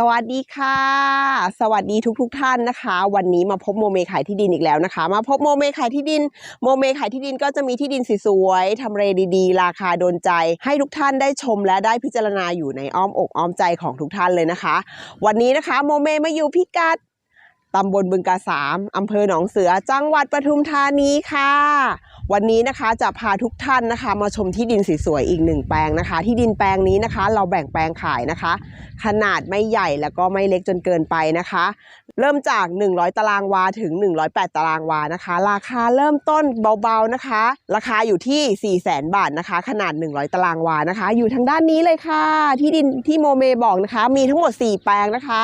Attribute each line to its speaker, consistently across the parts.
Speaker 1: สวัสดีค่ะ สวัสดีทุกๆทท่านนะคะ วันนี้มาพบโมเมขายที่ดินอีกแล้วนะคะ มาพบโมเมขายที่ดิน โมเมขายที่ดินก็จะมีที่ดินสวยๆทำเลดีๆ ราคาโดนใจ ให้ทุกท่านได้ชมและได้พิจารณาอยู่ในอ้อมอกอ้อมใจของทุกท่านเลยนะคะ วันนี้นะคะโมเมมาอยู่พิกัดตำบลบึงกาสามอำเภอหนองเสือจังหวัดปทุมธานีค่ะ วันนี้นะคะจะพาทุกท่านนะคะ มาชมที่ดินสวยๆอีกหนึ่งแปลงนะคะ ที่ดินแปลงนี้นะคะ เราแบ่งแปลงขายนะคะ ขนาดไม่ใหญ่แล้วก็ไม่เล็กจนเกินไปนะคะ เริ่มจาก 100 ตารางวาถึง 108 ตารางวานะคะ ราคาเริ่มต้นเบาๆนะคะ ราคาอยู่ที่ 400,000 บาทนะคะ ขนาด 100 ตารางวานะคะ อยู่ทางด้านนี้เลยค่ะ ที่ดินที่โมเมบอกนะคะ มีทั้งหมด 4 แปลงนะคะ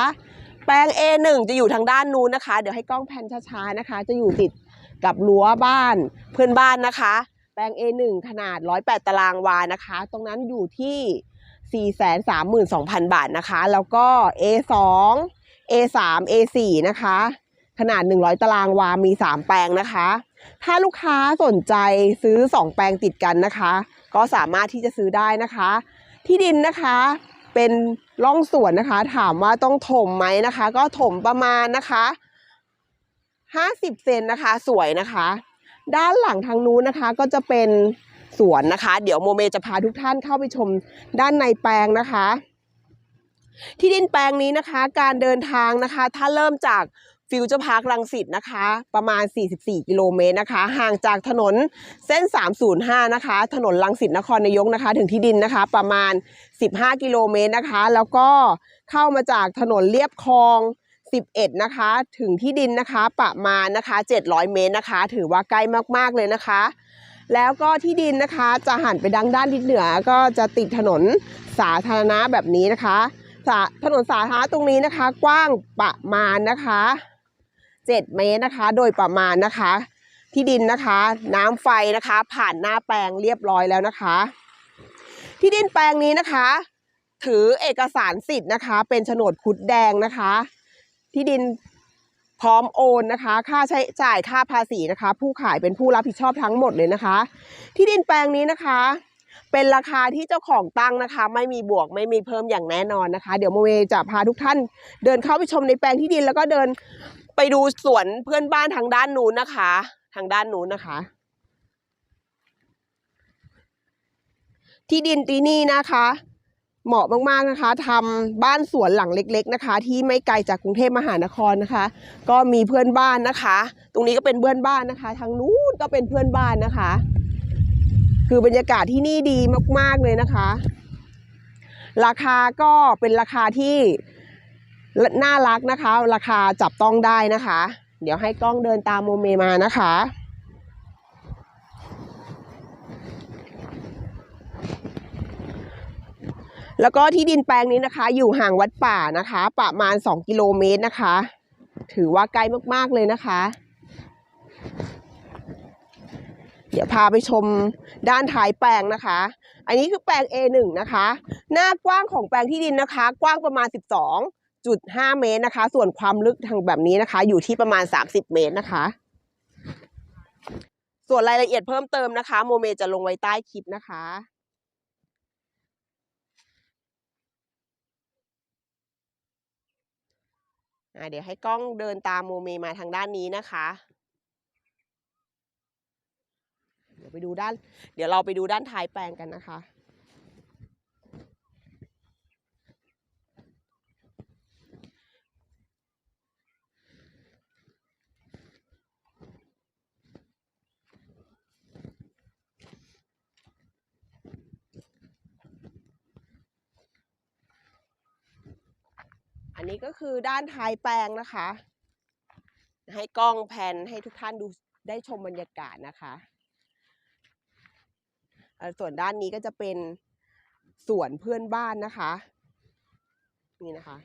Speaker 1: แปลง A1 จะอยู่ทางด้านนู้นนะคะ เดี๋ยวให้กล้องแพนช้าๆนะคะ จะอยู่ติด กับรั้วบ้านเพื่อนบ้านนะคะ แปลง A1 ขนาด 108 ตารางวานะคะ ตรงนั้นอยู่ที่ 432,000 บาทนะคะ แล้วก็ A2 A3 A4 นะคะ ขนาด 100 ตารางวา มี 3 แปลงนะคะ ถ้าลูกค้าสนใจซื้อ 2 แปลงติดกันนะคะ ก็สามารถที่จะซื้อได้นะคะ ที่ดินนะคะเป็นร่องสวนนะคะ ถามว่าต้องถมไหมนะคะ ก็ถมประมาณนะคะ 50 เซนนะคะ สวยนะคะ ด้านหลังทางนู้นนะคะก็จะเป็นสวนนะคะ เดี๋ยวโมเมจะพาทุกท่านเข้าไปชมด้านในแปลงนะคะ ที่ดินแปลงนี้นะคะ การเดินทางนะคะ ถ้าเริ่มจากฟิวเจอร์พาร์คลังสิตนะคะ ประมาณ 44 กิโลเมตรนะคะ ห่างจากถนนเส้น 305 นะคะ ถนนลังสิตนครนายกนะคะ ถึงที่ดินนะคะ ประมาณ 15 กิโลเมตรนะคะ แล้วก็เข้ามาจากถนนเลียบคลอง 11 นะคะ ถึงที่ดินนะคะ ประมาณนะคะ 700 เมตรนะคะ ถือว่าใกล้มากๆเลยนะคะ แล้วก็ที่ดินนะคะจะหันไปดังด้านทิศเหนือก็จะติดถนนสาธารณะแบบนี้นะคะถนนสาธารณะตรงนี้นะคะ กว้างประมาณนะคะ 7 เมตรนะคะ โดยประมาณนะคะ ที่ดินนะคะ น้ำไฟนะคะ ผ่านหน้าแปลงเรียบร้อยแล้วนะคะ ที่ดินแปลงนี้นะคะถือเอกสารสิทธิ์นะคะ เป็นโฉนดคุดแดงนะคะ ที่ดินพร้อมโอนนะคะ ค่าใช้จ่ายค่าภาษีนะคะ ผู้ขายเป็นผู้รับผิดชอบทั้งหมดเลยนะคะ ที่ดินแปลงนี้นะคะ เป็นราคาที่เจ้าของตั้งนะคะ ไม่มีบวกไม่มีเพิ่มอย่างแน่นอนนะคะ เดี๋ยวโมเวจะพาทุกท่าน เดินเข้าไปชมในแปลงที่ดินแล้วก็เดินไปดูสวนเพื่อนบ้านทางด้านนู้นนะคะ ทางด้านนู้นนะคะ ที่ดินตีนี่นะคะ เหมาะมากๆนะคะทำบ้านสวนหลังเล็ก ๆนะคะ ที่ไม่ไกลจากกรุงเทพมหานครนะคะ ก็มีเพื่อนบ้านนะคะ ตรงนี้ก็เป็นเพื่อนบ้านนะคะ ทางนู้นก็เป็นเพื่อนบ้านนะคะ คือบรรยากาศที่นี่ดีมาก ๆเลยนะคะ ราคาก็เป็นราคาที่น่ารักนะคะ ราคาจับต้องได้นะคะ เดี๋ยวให้กล้องเดินตามโมเมมานะคะ แล้วก็ที่ดินแปลงนี้นะคะ อยู่ห่างวัดป่านะคะ ประมาณ 2 กิโลเมตรนะคะ ถือว่าใกล้มากๆเลยนะคะ เดี๋ยวพาไปชมด้านท้ายแปลงนะคะ อันนี้คือแปลง A1 นะคะ หน้ากว้างของแปลงที่ดินนะคะ กว้างประมาณ 12.5 เมตรนะคะ ส่วนความลึกทางแบบนี้นะคะ อยู่ที่ประมาณ 30 เมตรนะคะ ส่วนรายละเอียดเพิ่มเติมนะคะ โมเมจะลงไว้ใต้คลิปนะคะ อ่า เดี๋ยวให้กล้องเดินตามโมเมมาทางด้านนี้นะคะ เดี๋ยวไปดูด้าน เดี๋ยวเราไปดูด้านท้ายแปลงกันนะคะ อั นนี้ก็คือด้านท้ายแปลงนะคะ ให้กล้องแพนให้ทุกท่านดูได้ชมบรรยากาศนะคะส่วนด้านนี้ก็จะเป็นสวนเพื่อนบ้านนะคะ นี่นะคะ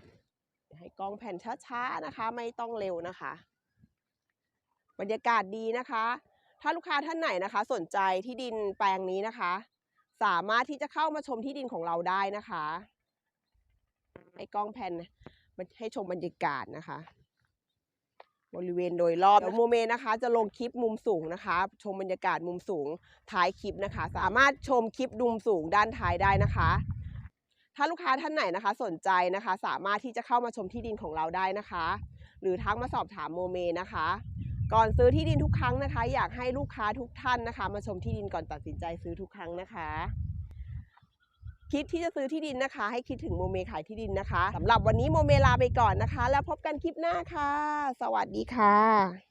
Speaker 1: ให้กล้องแผ่นช้าๆนะคะ ไม่ต้องเร็วนะคะ บรรยากาศดีนะคะ ถ้าลูกค้าท่านไหนนะคะ สนใจที่ดินแปลงนี้นะคะ สามารถที่จะเข้ามาชมที่ดินของเราได้นะคะ ให้กล้องแผ่น ให้ชมบรรยากาศนะคะ บริเวณโดยรอบเดี๋ยวโมเมนะคะ จะลงคลิปมุมสูงนะคะ ชมบรรยากาศมุมสูงท้ายคลิปนะคะ สามารถชมคลิปมุมสูงด้านท้ายได้นะคะ ถ้าลูกค้าท่านไหนนะคะ สนใจนะคะ สามารถที่จะเข้ามาชมที่ดินของเราได้นะคะ หรือทักมาสอบถามโมเมนะคะ ก่อนซื้อที่ดินทุกครั้งนะคะ อยากให้ลูกค้าทุกท่านนะคะ มาชมที่ดินก่อนตัดสินใจซื้อทุกครั้งนะคะ คิดที่จะซื้อที่ดินนะคะ ให้คิดถึงโมเมขายที่ดินนะคะสำหรับวันนี้โมเมลาไปก่อนนะคะ แล้วพบกันคลิปหน้าค่ะ สวัสดีค่ะ